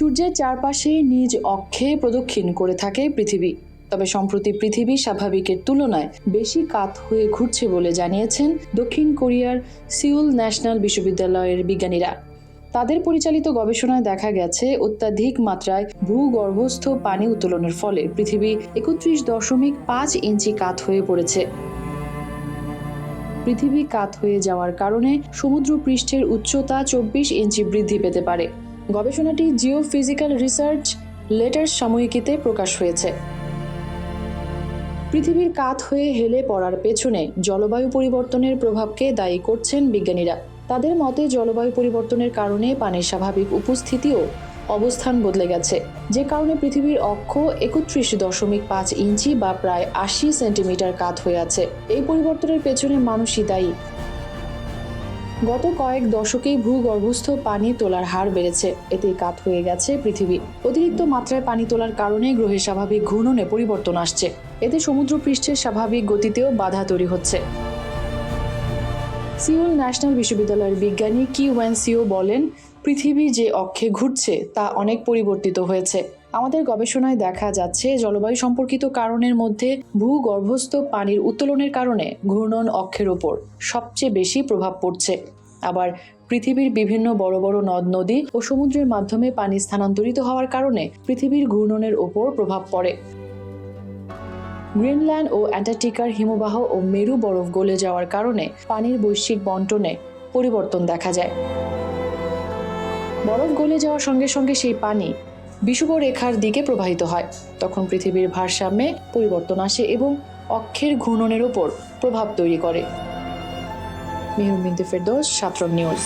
সূর্যের চারপাশে নিজ অক্ষে প্রদক্ষিণ করে থাকে পৃথিবী। তবে সম্প্রতি পৃথিবী স্বাভাবিকের তুলনায় বেশি কাত হয়ে ঘুরছে বলে জানিয়েছেন দক্ষিণ কোরিয়ার সিউল ন্যাশনাল বিশ্ববিদ্যালয়ের বিজ্ঞানীরা। তাদের পরিচালিত গবেষণায় দেখা গেছে, অত্যাধিক মাত্রায় ভূগর্ভস্থ পানি উত্তোলনের ফলে পৃথিবী একত্রিশ দশমিক পাঁচ ইঞ্চি কাত হয়ে পড়েছে। পৃথিবী কাত হয়ে যাওয়ার কারণে সমুদ্র পৃষ্ঠের উচ্চতা চব্বিশ ইঞ্চি বৃদ্ধি পেতে পারে। গবেষণাটি জিও ফিজিক্যাল রিসার্চ লেটার্স সাময়িকীতে প্রকাশ হয়েছে। পৃথিবীর কাত হয়ে হেলে পড়ার পেছনে জলবায়ু পরিবর্তনের প্রভাবকে দায়ী করছেন বিজ্ঞানীরা। তাদের মতে জলবায়ু পরিবর্তনের কারণে পানির স্বাভাবিক উপস্থিতিও অবস্থান বদলে গেছে। যে কারণে পৃথিবীর অক্ষ একত্রিশ দশমিক পাঁচ ইঞ্চি বা প্রায় আশি সেন্টিমিটার কাত হয়ে আছে। এই পরিবর্তনের পেছনে মানুষই দায়ী। গত কয়েক দশকেই ভূগর্ভস্থ পানি তোলার হার বেড়েছে। এতে কাত হয়ে গেছে পৃথিবী। অতিরিক্ত মাত্রায় পানি তোলার কারণে গ্রহের স্বাভাবিক ঘূর্ণনে পরিবর্তন আসছে। এতে সমুদ্র পৃষ্ঠের স্বাভাবিক গতিতেও বাধা তৈরি হচ্ছে। সিউল ন্যাশনাল বিশ্ববিদ্যালয়ের বিজ্ঞানী কি ওয়ান সিও বলেন, পৃথিবী যে অক্ষে ঘুরছে তা অনেক পরিবর্তিত হয়েছে। আমাদের গবেষণায় দেখা যাচ্ছে জলবায়ু সম্পর্কিত কারণের মধ্যে ভূগর্ভস্থ পানির উত্তোলনের কারণে ঘূর্ণন অক্ষের ওপর সবচেয়ে বেশি প্রভাব পড়ছে। আবার পৃথিবীর বিভিন্ন বড় বড় নদ, নদী ও সমুদ্রের মাধ্যমে পানি স্থানান্তরিত হওয়ার কারণে পৃথিবীর ঘূর্ণনের ওপর প্রভাব পড়ে। গ্রিনল্যান্ড ও অ্যান্টার্কটিকার হিমবাহ ও মেরু বরফ গলে যাওয়ার কারণে পানির বৈশ্বিক বন্টনে পরিবর্তন দেখা যায়। বরফ গলে যাওয়ার সঙ্গে সঙ্গে সেই পানি বিষুব রেখার দিকে প্রবাহিত হয়। তখন পৃথিবীর ভারসাম্যে পরিবর্তন আসে এবং অক্ষের ঘূর্ণনের ওপর প্রভাব তৈরি করে। মেহরুম ফেরদোস সাত্রম নিউজ।